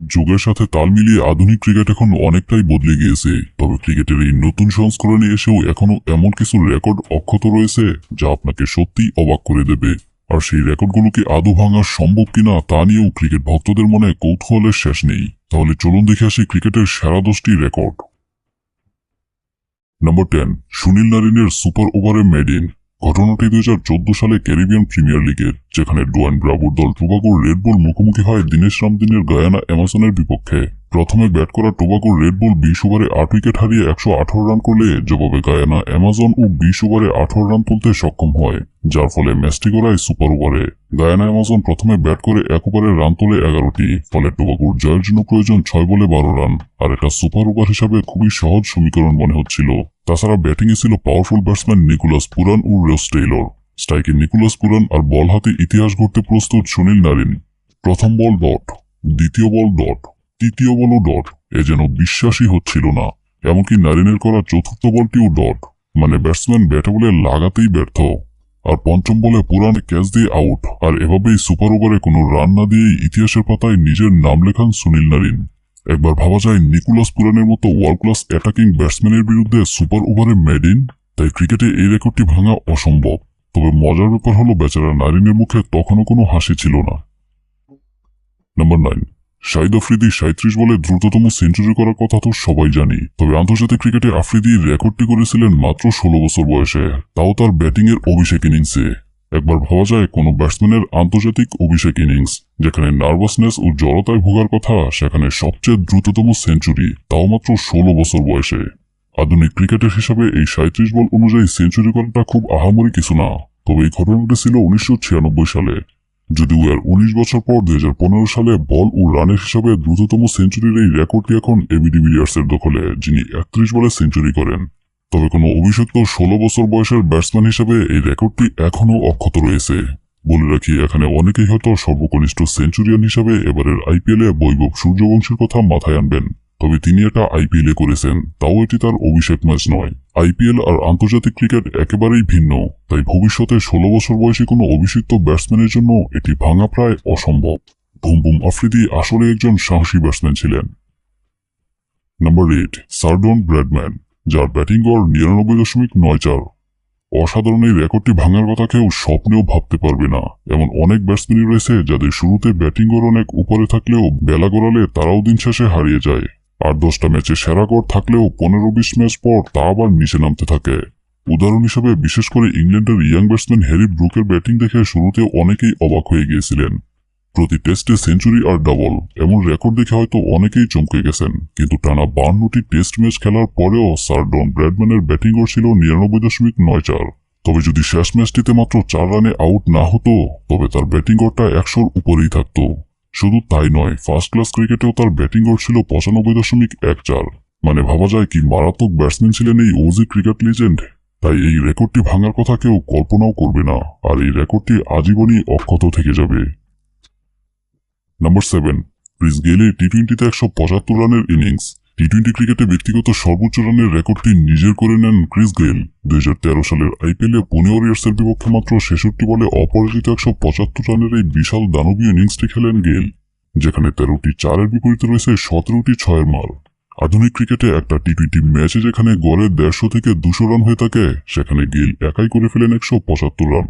যুগের সাথে তাল মিলিয়ে আধুনিক ক্রিকেট এখন অনেকটাই বদলে গিয়েছে। তবে ক্রিকেটের এই নতুন সংস্করণে এসেও এখনও এমন কিছু রেকর্ড অক্ষত রয়েছে, যা আপনাকে সত্যিই অবাক করে দেবে। আর সেই রেকর্ডগুলোকে আদৌ ভাঙা সম্ভব কিনা তা নিয়েও ক্রিকেট ভক্তদের মনে কৌতূহলের শেষ নেই। তাহলে চলুন দেখে আসি ক্রিকেটের সেরা দশটি রেকর্ড। নম্বর টেন, সুনীল নারিনের সুপার ওভারে মেডিন ঘটনাটি দুই হাজার চোদ্দ সালে ক্যারিবিয়ান প্রিমিয়ার লিগের, যেখানে ডোয়ান ব্রাবোর দল টোবাগোর রেডবল মুখোমুখি হয় দিনেশ রামদিনের গায়ানা অ্যামাজনের বিপক্ষে। প্রথমে ব্যাট করা টোবাকোর রেড বল বিশ ওভারে আট উইকেট হারিয়ে একশো আঠারো রান করলে জবাবে গায়ানা অ্যামাজন ও বিশ ওভারে আঠারো রান তুলতে সক্ষম হয়, যার ফলে ম্যাচটি গড়ায় সুপার ওভারে। গায়ানা অ্যামাজন প্রথমে ব্যাট করে এক ওভারে রান তোলে এগারোটি, ফলে টোবাগোর জয়ের জন্য প্রয়োজন ছয় বলে বারো রান। আর এটা সুপার ওভার হিসাবে খুবই সহজ সমীকরণ মনে হচ্ছিল। তাছাড়া ব্যাটিংয়ে ছিল পাওয়ারফুল ব্যাটসম্যান নিকোলাস পুরান ও রেস টেইলর স্ট্রাইকে নিকোলাস পুরান আর বল হাতে ইতিহাস গড়তে প্রস্তুত সুনীল নারিন। প্রথম বল ডট, দ্বিতীয় বল ডট। তৃতীয় বলও ডট। এ যেন বিশ্বাসই হচ্ছিল না। এমনকি নারিনের করা চতুর্থ বলটিও ডট। মানে ব্যাটসম্যান ব্যাটে বলে লাগাতেই ব্যর্থ। আর পঞ্চম বলে পুরান ক্যাচ দিয়ে আউট। আর এভাবেই সুপার ওভারে কোনো রান না দিয়েই ইতিহাসের পাতায় নিজের নাম লেখান সুনীল নারিন। একবার ভাবা যায় নিকোলাস পুরানের মতো ওয়ার্ল্ড ক্লাস অ্যাটাকিং ব্যাটসম্যানের বিরুদ্ধে সুপার ওভারে মেডিন তাই ক্রিকেটে এই রেকর্ডটি ভাঙা অসম্ভব। তবে মজার ব্যাপার হলো, বেচারা নারিনের মুখে তখনও কোনো হাসি ছিল না। নম্বর নাইন শাহিদ আফ্রিদি সাঁত্রিশ বলে দ্রুততম সেঞ্চুরি করার কথা তো সবাই জানি। তবে আন্তর্জাতিক ক্রিকেটে আফ্রিদি রেকর্ডটি করেছিলেন মাত্র ষোলো বছর বয়সে। তাও তার ব্যাটিং এর অভিষেক ইনিংসে। একবার ভাবা যায়, কোনো ব্যাটসম্যানের আন্তর্জাতিক অভিষেক ইনিংস, যেখানে নার্ভাসনেস ও জড়তায় ভোগার কথা, সেখানে সবচেয়ে দ্রুততম সেঞ্চুরি, তাও মাত্র ষোলো বছর বয়সে। আধুনিক ক্রিকেটের হিসাবে এই সাঁত্রিশ বল অনুযায়ী সেঞ্চুরি করাটা খুব আহামরি কিছু না। তবে এই ঘটনাটি ছিল উনিশশো ছিয়ানব্বই সালে। যদিও এর উনিশ বছর পর দুই হাজার পনেরো সালে বল ও রানের হিসাবে দ্রুততম সেঞ্চুরির এই রেকর্ডটি এখন এবিডি বিলিয়ার্সের দখলে, যিনি একত্রিশ বলে সেঞ্চুরি করেন। তবে কোনো অভিষিক্ত ষোলো বছর বয়সের ব্যাটসম্যান হিসেবে এই রেকর্ডটি এখনও অক্ষত রয়েছে। বলে রাখি, এখানে অনেকেই হয়তো সর্বকনিষ্ঠ সেঞ্চুরিয়ান হিসাবে এবারের আইপিএলে বৈভব সূর্যবংশীর কথা মাথায় আনবেন। তবে তিনি এটা আইপিএলে করেছেন, তাও এটি তার অভিষেক ম্যাচ নয়। আইপিএল আর আন্তর্জাতিক ক্রিকেট একেবারেই ভিন্ন, তাই ভবিষ্যতে ষোলো বছর বয়সী কোনো অভিষিক্ত ব্যাটসম্যানের জন্য এটি ভাঙা প্রায় অসম্ভব। বুম বুম আফ্রিদি আসলে একজন সাহসী ব্যাটসম্যান ছিলেন। Number eight, sir Don Bradman, যার ব্যাটিং গড় নিরানব্বই দশমিক নয় চার। অসাধারণ এই রেকর্ডটি ভাঙার কথা কেউ স্বপ্নেও ভাবতে পারবে না। এমন অনেক ব্যাটসম্যানই রয়েছে যাদের শুরুতে ব্যাটিং গড় অনেক উপরে থাকলেও বেলা গড়ালে তারাও দিন শেষে হারিয়ে যায়। আর দশটা ম্যাচে সেরা গড় থাকলেও পনেরো বিশ ম্যাচ পর তা আবার নিচে নামতে থাকে। উদাহরণ হিসেবে, বিশেষ করে ইংল্যান্ডের ইয়াং ব্যাটসম্যান হ্যারি ব্রুকের ব্যাটিং দেখে শুরুতে অনেকেই অবাক হয়ে গিয়েছিলেন। প্রতি টেস্টে সেঞ্চুরি আর ডাবল এমন রেকর্ড দেখে হয়তো অনেকেই চমকে গেছেন। কিন্তু টানা বান্নটি টেস্ট ম্যাচ খেলার পরেও স্যার ডন ব্র্যাডম্যানের ব্যাটিং গড় ছিল নিরানব্বই দশমিক নয় চার। তবে যদি শেষ ম্যাচটিতে মাত্র চার রানে আউট না হতো, তবে তার ব্যাটিং গড়টা একশোর উপরেই থাকতো। শুধু তাই নয় ফার্স্ট ক্লাস ক্রিকেটেও তার ব্যাটিং গড় ছিল পঁচানব্বই দশমিক এক চার। মানে ভাবা যায় কি মারাত্মক ব্যাটসম্যান ছিলেন এই ওজি ক্রিকেট লিজেন্ড তাই এই রেকর্ডটি ভাঙার কথা কেউ কল্পনাও করবে না, আর এই রেকর্ডটি আজীবনই অক্ষত থেকে যাবে। নাম্বার সেভেন ক্রিস গেলে টি টোয়েন্টিতে একশো পঁচাত্তর রানের ইনিংস টি টোয়েন্টি ক্রিকেটে ব্যক্তিগত সর্বোচ্চ রানের রেকর্ডটি নিজের করে নেন ক্রিস গেল দুই হাজার তেরো সালের আইপিএলে পুনে ওয়ারিয়ার্সের বিপক্ষে মাত্র ছেষট্টি বলে অপরাজিত একশো পঁচাত্তর রানের এই বিশাল দানবীয় ইনিংসটি খেলেন গেল যেখানে তেরোটি চারের বিপরীতে রয়েছে সতেরোটি ছয়ের মার। আধুনিক ক্রিকেটে একটা টি টোয়েন্টি ম্যাচে যেখানে গড়ে দেড়শো থেকে দুশো রান হয়ে থাকে, সেখানে গেল একাই করে ফেলেন একশো পঁচাত্তর রান।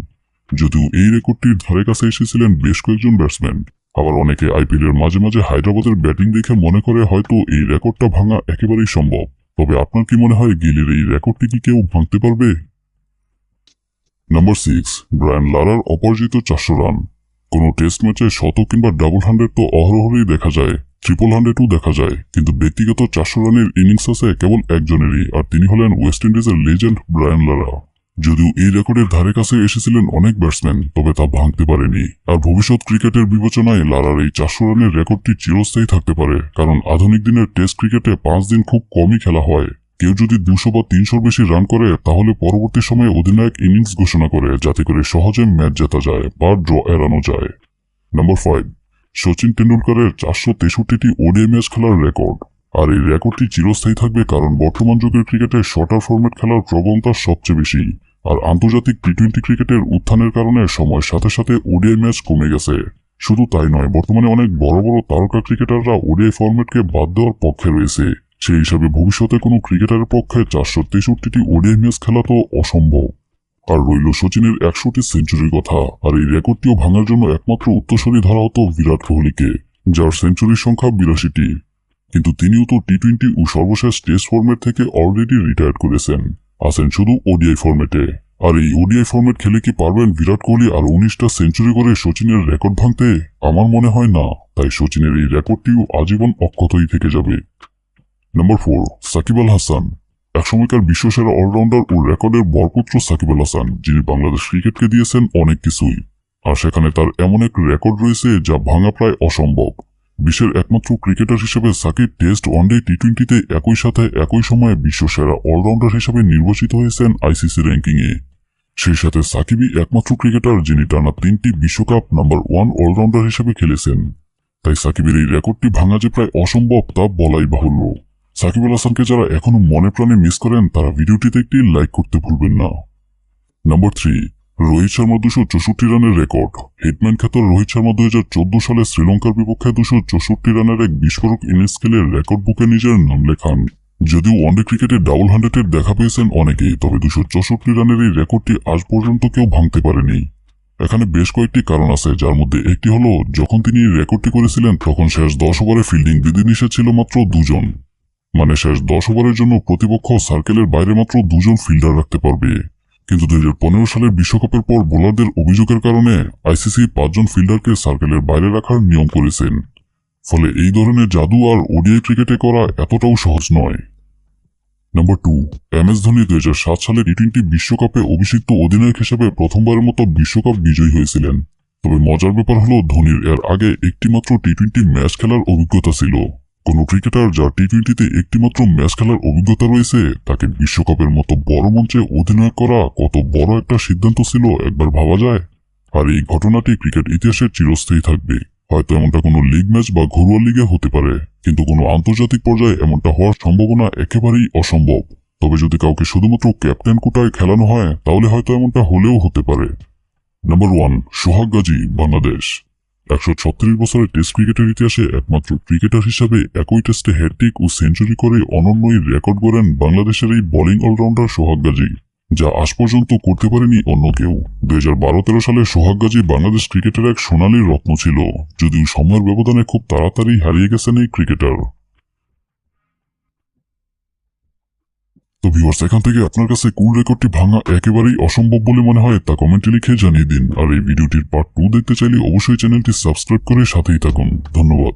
যদিও এই রেকর্ডটির ধারে কাছে এসেছিলেন বেশ কয়েকজন ব্যাটসম্যান আবার অনেকে আইপিএল এর মাঝে মাঝে হায়দ্রাবাদের ব্যাটিং দেখে মনে করে হয়তো এই রেকর্ডটা ভাঙা একেবারেই সম্ভব। তবে আপনার কি মনে হয় গিলের এই রেকর্ডটি কি কেউ ভাঙতে পারবে? নম্বর সিক্স ব্রায়ান লারার অপরাজিত চারশো রান। কোনো টেস্ট ম্যাচে শত কিংবা ডাবল হান্ড্রেড তো অহরহরই দেখা যায় ট্রিপল হান্ড্রেডও দেখা যায়। কিন্তু ব্যক্তিগত চারশো রানের ইনিংস আছে কেবল একজনেরই, আর তিনি হলেন ওয়েস্ট ইন্ডিজের লেজেন্ড ব্রায়ান লারা যদিও এই রেকর্ডের ধারে কাছে এসেছিলেন অনেক ব্যাটসম্যান তবে তা ভাঙতে পারেনি। আর ভবিষ্যৎ ক্রিকেটের বিবেচনায় লারার এই চারশো রানের রেকর্ডটি চিরস্থায়ী থাকতে পারে, কারণ আধুনিক দিনের টেস্ট ক্রিকেটে পাঁচ দিন খুব কমই খেলা হয়। কেউ যদি দুশো বা তিনশোর বেশি রান করে, তাহলে পরবর্তী সময়ে অধিনায়ক ইনিংস ঘোষণা করে, যাতে করে সহজে ম্যাচ জেতা যায় বা ড্র এড়ানো যায়। নম্বর ফাইভ সচিন টেন্ডুলকারের চারশো তেষট্টিটি ওডিআই ম্যাচ খেলার রেকর্ড আর এই রেকর্ডটি চিরস্থায়ী থাকবে কারণ বর্তমান যুগের ক্রিকেটে শর্টার ফরম্যাট খেলার প্রবণতা সবচেয়ে বেশি। আর আন্তর্জাতিক টি টোয়েন্টি ক্রিকেটের উত্থানের কারণে সময়ের সাথে সাথে ওডিআই ম্যাচ কমে গেছে। শুধু তাই নয়, বর্তমানে অনেক বড় বড় তারকা ক্রিকেটাররা ওডিআই ফরম্যাটকে বাদ দেওয়ার পক্ষে রয়েছে। সেই হিসাবে ভবিষ্যতে কোনো ক্রিকেটারের পক্ষে চারশো তেষট্টিটি ওডিআই ম্যাচ খেলা তো অসম্ভব। আর রইল সচিনের একশোটি সেঞ্চুরির কথা, আর এই রেকর্ডটিও ভাঙার জন্য একমাত্র উত্তরসূরি ধরা হতো বিরাট কোহলিকে, যার সেঞ্চুরির সংখ্যা বিরাশিটি। কিন্তু তিনিও তো টি টোয়েন্টি ও সর্বশেষ টেস্ট ফরম্যাট থেকে অলরেডি রিটায়ার করেছেন। আছেন শুধু ওডিআই ফরম্যাটে আর এই ওডিআই ফরম্যাট খেলে কি পারবেন বিরাট কোহলি আর উনিশটা সেঞ্চুরি করে সচিনের রেকর্ড ভাঙতে? আমার মনে হয় না। তাই সচিনের এই রেকর্ডটিও আজীবন অক্ষতই থেকে যাবে। Number four Shakib Al Hasan. একসময়কার বিশ্বসেরা অলরাউন্ডার ও রেকর্ডের বরপুত্র সাকিব আল হাসান, যিনি বাংলাদেশ ক্রিকেটকে দিয়েছেন অনেক কিছুই। আর সেখানে তার এমন এক রেকর্ড রয়েছে যা ভাঙা প্রায় অসম্ভব। বিশ্বের একমাত্র ক্রিকেটার হিসেবে সাকিব টেস্ট ওয়ানডে টি টোয়েন্টিতে একই সাথে একই সময়ে বিশ্বসেরা অলরাউন্ডার হিসেবে নির্বাচিত হয়েছেন আইসিসি র্যাঙ্কিংয়ে। সেই সাথে সাকিবই একমাত্র ক্রিকেটার যিনি টানা তিনটি বিশ্বকাপ নাম্বার ওয়ান অলরাউন্ডার হিসেবে খেলেছেন। তাই সাকিবের এই রেকর্ডটি ভাঙা যে প্রায় অসম্ভব তা বলাই বাহুল্য। সাকিব আল হাসানকে যারা এখনও মনে প্রাণে মিস করেন, তারা ভিডিওটিতে একটি লাইক করতে ভুলবেন না। নম্বর থ্রি রোহিত শর্মা দুশো চৌষট্টি রানের রেকর্ড। হিটম্যান খ্যাত রোহিত শর্মা দুই হাজার চোদ্দ সালে শ্রীলঙ্কার বিপক্ষে দুশো চৌষট্টি রানের এক বিস্ফোরক ইনিংস খেলে রেকর্ড বুকে নিজের নাম লেখান। যদিও ওয়ানডে ক্রিকেটে ডাবল হান্ড্রেডের দেখা পেয়েছেন অনেকেই, তবে দুশো চৌষট্টি রানের এই রেকর্ডটি আজ পর্যন্ত কেউ ভাঙতে পারেনি। এখানে বেশ কয়েকটি কারণ আছে, যার মধ্যে একটি হলো, যখন তিনি রেকর্ডটি করেছিলেন, তখন শেষ দশ ওভারে ফিল্ডিং বিধিনিষেধ ছিল মাত্র দুজন। মানে শেষ দশ ওভারের জন্য প্রতিপক্ষ সার্কেলের বাইরে মাত্র দুজন ফিল্ডার রাখতে পারবে। কিন্তু দুই পনেরো সালের বিশ্বকাপের পর বোলারদের অভিযোগের কারণে আইসিসি পাঁচজন ফিল্ডারকে সার্কেলের বাইরে রাখার নিয়ম করেছেন। ফলে এই ধরনের জাদু আর ওডিআই ক্রিকেটে করা এতটাও সহজ নয়। Number two M S Dhoni দুই হাজার সাত সালে টি টোয়েন্টি বিশ্বকাপে অভিষিক্ত অধিনায়ক হিসেবে প্রথমবারের মতো বিশ্বকাপ বিজয়ী হয়েছিলেন। তবে মজার ব্যাপার হলো, ধোনির এর আগে একটিমাত্র টি টোয়েন্টি ম্যাচ খেলার অভিজ্ঞতা ছিল। কোন ক্রিকেটার যার টি টোয়েন্টিতে একটিমাত্র ম্যাচ খেলার অভিজ্ঞতা রয়েছে, তাকে বিশ্বকাপের মতো বড় মঞ্চে অধিনায়ক করা কত বড় একটা সিদ্ধান্ত ছিল, একবার ভাবা যায়। আর এই ঘটনাটি ক্রিকেট ইতিহাসে চিরস্থায়ী থাকবে। হয়তো এমনটা কোনো লিগ ম্যাচ বা ঘরোয়া লিগে হতে পারে, কিন্তু কোনো আন্তর্জাতিক পর্যায়ে এমনটা হওয়ার সম্ভাবনা একেবারেই অসম্ভব। তবে যদি কাউকে শুধুমাত্র ক্যাপ্টেন কোটায় খেলানো হয়, তাহলে হয়তো এমনটা হলেও হতে পারে। Number one, Sohag Gazi, Bangladesh. একশো ছত্রিশ বছরের টেস্ট ক্রিকেটের ইতিহাসে একমাত্র ক্রিকেটার হিসাবে একই টেস্টে হ্যাট্রিক ও সেঞ্চুরি করে অনন্যই রেকর্ড করেন বাংলাদেশের এই বোলিং অলরাউন্ডার সোহাগ গাজী, যা আজ পর্যন্ত করতে পারেনি অন্য কেউ। দুই হাজার বারো তেরো সালে সোহাগ গাজী বাংলাদেশ ক্রিকেটের এক সোনালী রত্ন ছিল, যদিও সময়ের ব্যবধানে খুব তাড়াতাড়ি হারিয়ে গেছেন এই ক্রিকেটার। তো ভিউয়ার্স এখান থেকে আপনার কাছে কুল রেকর্ডটি ভাঙা একেবারেই অসম্ভব বলে মনে হয়, তা কমেন্টে লিখে জানিয়ে দিন। আর এই ভিডিওটির পার্ট টু দেখতে চাইলে অবশ্যই চ্যানেলটি সাবস্ক্রাইব করে সাথেই থাকুন। ধন্যবাদ।